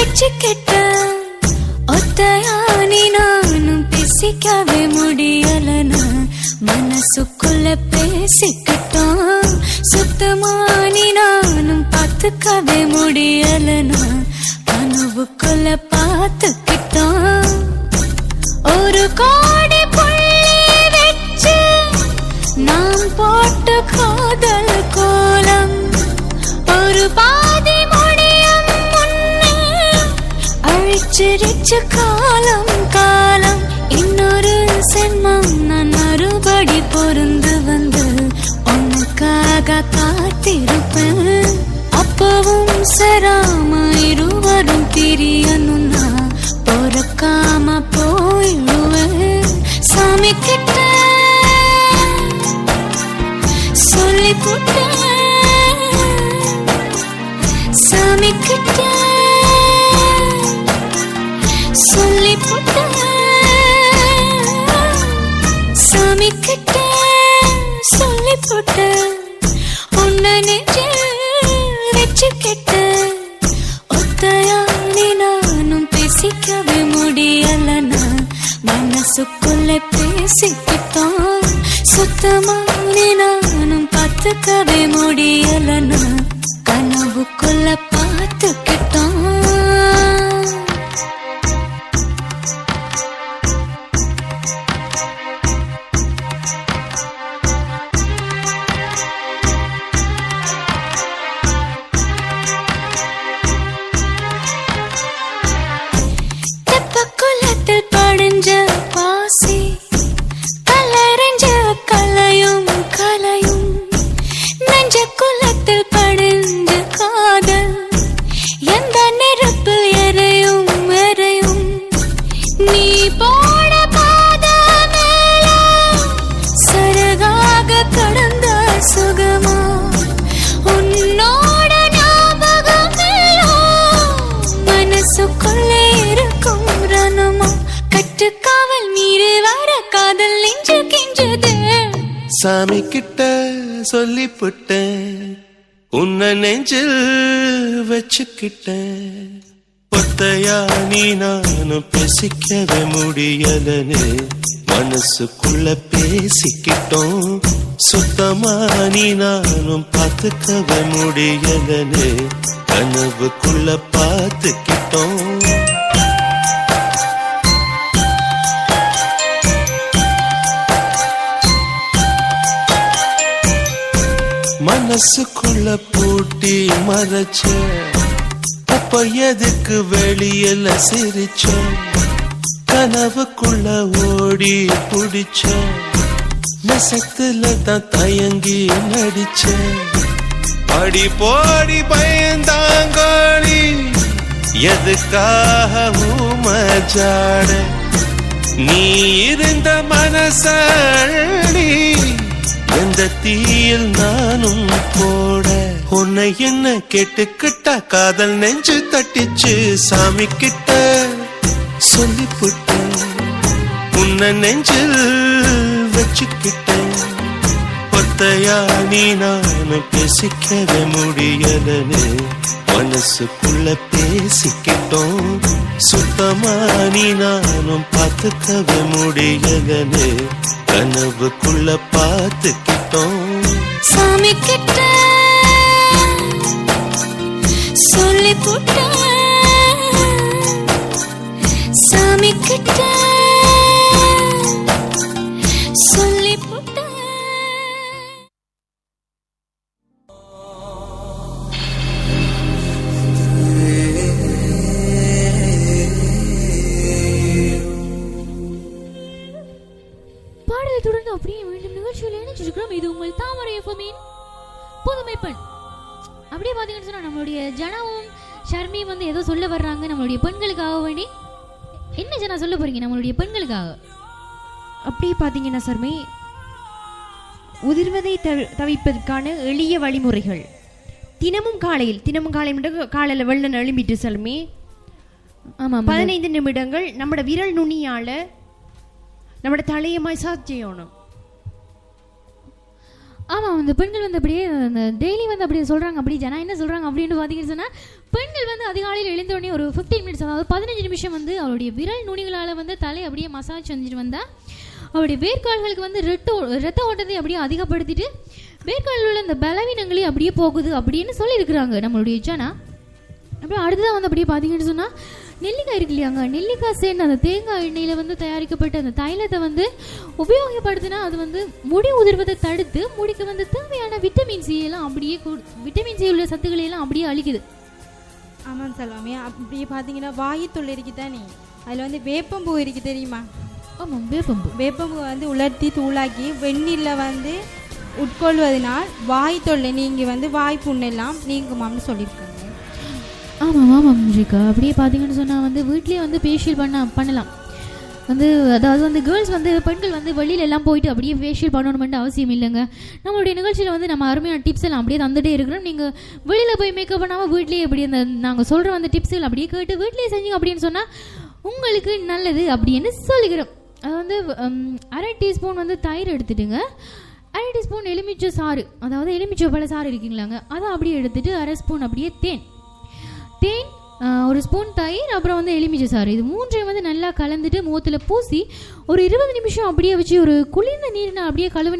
வச்சுக்கிட்ட ஒத்தையானி நானும் பேசிக்கவே முடியலனா மனசுக்குள்ள பேசிக்கிட்டோம் சுத்தமானி நானும் பார்த்துக்கவே முடியலனா கனவுக்குள்ள பார்த்துக்கிட்டோம் ஒரு கோடி புள்ளி வச்சு நாம் போட்ட காதல் கோலம் ஒரு பா அழிச்சிருச்சு காலம் காலம். இன்னொரு சென்மம் நான் மறுபடி பொருந்து வந்து உனக்காக காத்திருப்பேன். அப்பவும் சராம இருவரும் திரிய சொல்லி போட்டேன் உன்னை நெஞ்சில் வச்சுக்கிட்ட ஒத்தையானி நானும் பேசிக்கவே முடியலனா மனசுக்குள்ள பேசிக்கிட்டோம். சுத்தமானி நானும் பார்த்துக்கவே முடியலனா கனவுக்குள்ள சாமி கிட்ட சொல்லி புட்டேன் உன்னை நெஞ்சில் வச்சுக்கிட்டேன். ஒத்தையா நீ நானும் பேசிக்கவே முடியலன்னு மனசுக்குள்ள பேசிக்கிட்டோம். சுத்தமா நீ நானும் பார்த்துக்கவே முடியலன்னு கனவுக்குள்ள பார்த்துக்கிட்டோம். மனசுக்குள்ள பூட்டி மறைச்ச. அப்ப எதுக்கு வெளியில சிரிச்ச? கனவுக்குள்ள ஓடி பிடிச்ச. நெசத்துல தான் தயங்கி நடிச்ச. அடி போடி பயந்தாங்கோழி எதுக்காக மஜாட நீ இருந்த மனசடி எந்த தீயில் நானும் போட. உன்னை என்ன கேட்டுக்கிட்டா காதல் நெஞ்சு தட்டிச்சு சாமி கிட்ட சொல்லி புட்டேன் உன்னை நெஞ்சில் வச்சுக்கிட்டேன். ஒத்தையா நீ நானும் பேசிக்கவே முடியலன்னு மனசுக்குள்ள பேசிக்கிட்டோம். சுத்தமா நீ நானும் பார்த்துக்கவே முடியலன்னு கனவுக்குள்ள பார்த்துக்கிட்டோம். சாமி கிட்ட சொல்லி போட்டோம். புதுமை பெண். அப்படியே பார்த்தீங்கன்னு சொன்னா நம்மளுடைய ஜனாவும் ஷர்மியும் வந்து ஏதோ சொல்ல வர்றாங்க நம்மளுடைய பெண்களுக்காக வேண்டி. என்ன ஜனா சொல்ல போறீங்க நம்மளுடைய பெண்களுக்காக? அப்படி பார்த்தீங்கன்னா சர்மே உதிர்வதை தவி- தவிர்ப்பதற்கான எளிய வழிமுறைகள். தினமும் காலையில் தினமும் காலை காலையில் வெள்ளம் எழும்பிட்டு சர்மே. ஆமாம் பதினைந்து நிமிடங்கள் நம்மட விரல் நுனியால நம்மட தலையை மசாஜ் செய்யணும் ஆமாம் அந்த பெண்கள் வந்து அப்படியே அந்த டெய்லி வந்து அப்படியே சொல்கிறாங்க அப்படி ஜனா என்ன சொல்கிறாங்க அப்படின்னு பார்த்தீங்கன்னு சொன்னால் பெண்கள் வந்து அதிகாலையில் எழுந்தோடனே ஒரு ஃபிஃப்டீன் மினிட்ஸ் அதாவது பதினஞ்சு நிமிஷம் வந்து அவருடைய விரல் நுனிகளால் வந்து தலை அப்படியே மசாஜ் செஞ்சுட்டு வந்தால் அவருடைய வேர்க்கால்களுக்கு வந்து ரெட்டோ ரத்த ஓட்டத்தை அப்படியே அதிகப்படுத்திட்டு வேர்க்காலில் உள்ள அந்த பலவீனங்களே அப்படியே போகுது அப்படின்னு சொல்லியிருக்கிறாங்க நம்மளுடைய ஜனா. அப்புறம் அடுத்ததாக வந்து அப்படியே பார்த்தீங்கன்னு சொன்னால் நெல்லிக்காய் இருக்கு இல்லையாங்க? நெல்லிக்காய் சேர்ந்து அந்த தேங்காய் எண்ணெயில் வந்து தயாரிக்கப்பட்ட அந்த தைலத்தை வந்து உபயோகப்படுத்தினா அது வந்து முடி உதிர்வதை தடுத்து முடிக்கு வந்து தேவையான விட்டமின் சி எல்லாம் அப்படியே விட்டமின் சி உள்ள சத்துக்களை எல்லாம் அப்படியே அழிக்குது. ஆமாம் செல்வாமி அப்படி பார்த்தீங்கன்னா வாயுத்தொல் இருக்கு தானே? அதில் வந்து வேப்பம்பூ இருக்கு தெரியுமா? ஆமாம் வேப்பம்பு. வேப்பம்பூ வந்து உலர்த்தி தூளாக்கி வெந்நீரில் வந்து உட்கொள்வதனால் வாய் தொல்லை நீங்கள் வந்து வாய் புண்ணெல்லாம் நீங்குமாம்னு சொல்லியிருக்காங்க. ஆமாம் ஆமாம் ரேகா அப்படியே பார்த்தீங்கன்னு சொன்னால் வந்து வீட்லேயே வந்து ஃபேஷியல் பண்ண பண்ணலாம். வந்து அதாவது வந்து கேர்ள்ஸ் வந்து பெண்கள் வந்து வெளியில எல்லாம் போயிட்டு அப்படியே ஃபேஷியல் பண்ணணுமென்ட்டு அவசியம் இல்லைங்க. நம்மளுடைய நிகழ்ச்சியில் வந்து நம்ம அருமையான டிப்ஸ் எல்லாம் அப்படியே தந்துட்டே இருக்கிறோம். நீங்கள் வெளியில் போய் மேக்கப் பண்ணாமல் வீட்லேயே இப்படி அந்த நாங்கள் சொல்கிற அந்த டிப்ஸ்கள் அப்படியே கேட்டு வீட்லேயே செஞ்சீங்க அப்படின்னு சொன்னால் உங்களுக்கு நல்லது அப்படின்னு சொல்லிக்கிறோம். அது வந்து அரை டீஸ்பூன் வந்து தயிர் எடுத்துட்டுங்க. அரை டீஸ்பூன் எலுமிச்சை சாறு. அதாவது எலுமிச்சை பழ சாறு இருக்குங்களாங்க. அதை அப்படியே எடுத்துட்டு அரை ஸ்பூன் அப்படியே தேன். தேன் ஒரு ஸ்பூன் தயிர் அப்புறம் வந்து எலுமிச்சை சாறு. இது மூன்றையும் வந்து நல்லா கலந்துட்டு முகத்தில் பூசி ஒரு இருபது நிமிஷம் அப்படியே வச்சு ஒரு குளிர்ந்த நீர்னா அப்படியே கழுவி